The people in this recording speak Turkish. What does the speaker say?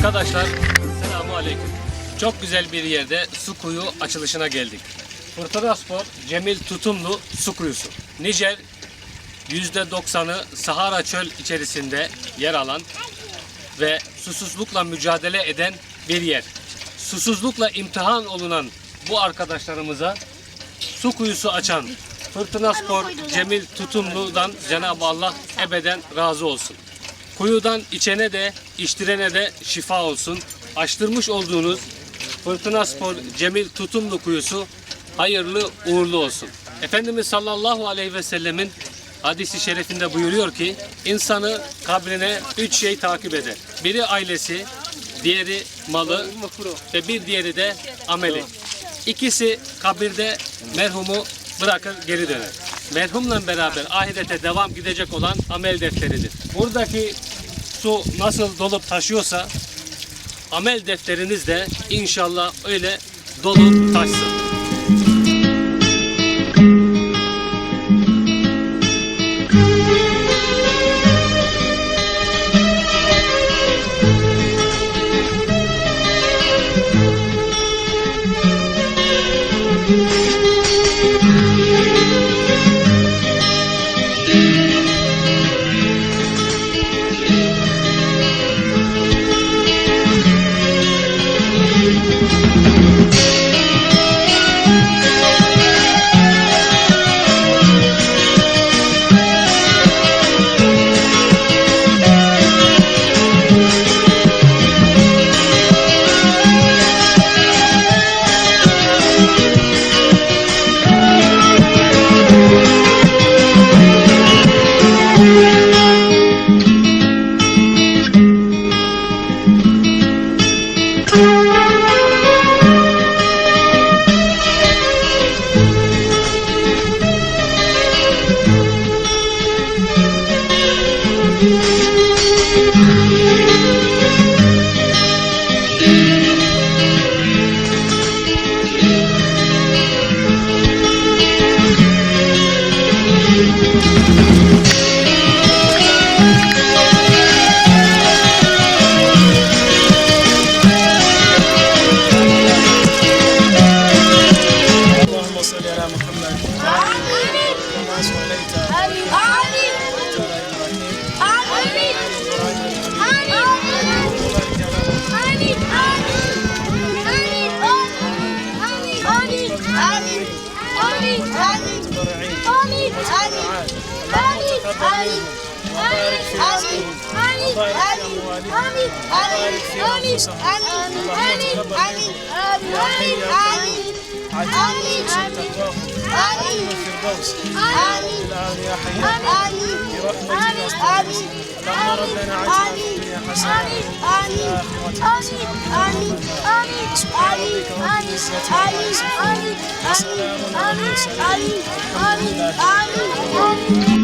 Arkadaşlar selamu aleyküm. Çok güzel bir yerde su kuyu açılışına geldik. Fırtına Spor Cemil Tutumlu su kuyusu. Nijer %90'ı Sahara çöl içerisinde yer alan ve susuzlukla mücadele eden bir yer. Susuzlukla imtihan olunan bu arkadaşlarımıza su kuyusu açan Fırtına Spor Cemil Tutumlu'dan Cenab-ı Allah ebeden razı olsun. Kuyudan içene de içtirene de şifa olsun. Açtırmış olduğunuz Fırtına Spor Cemil Tutumlu kuyusu hayırlı uğurlu olsun. Efendimiz sallallahu aleyhi ve sellemin hadisi şerifinde buyuruyor ki insanı kabrine üç şey takip eder. Biri ailesi, diğeri malı ve bir diğeri de ameli. İkisi kabirde merhumu bırakır geri döner. Merhumla beraber ahirete devam gidecek olan amel defteridir. Buradaki su nasıl dolup taşıyorsa amel defteriniz de inşallah öyle dolu taşsın. وبارك في رزقهم وبارك في اموالهم وبارك في انفسهم اللهم تقبل منهم يا حي يا قيوم عجل تقواهم في الفردوس الان يا حي يا قيوم برحمتك استغيث اللهم ربنا عجل Ali, Ali, Ali, Ali, Ali, Ali, Ali, Ali, Ali, Ali, Ali, Ali, Ali, Ali. amin.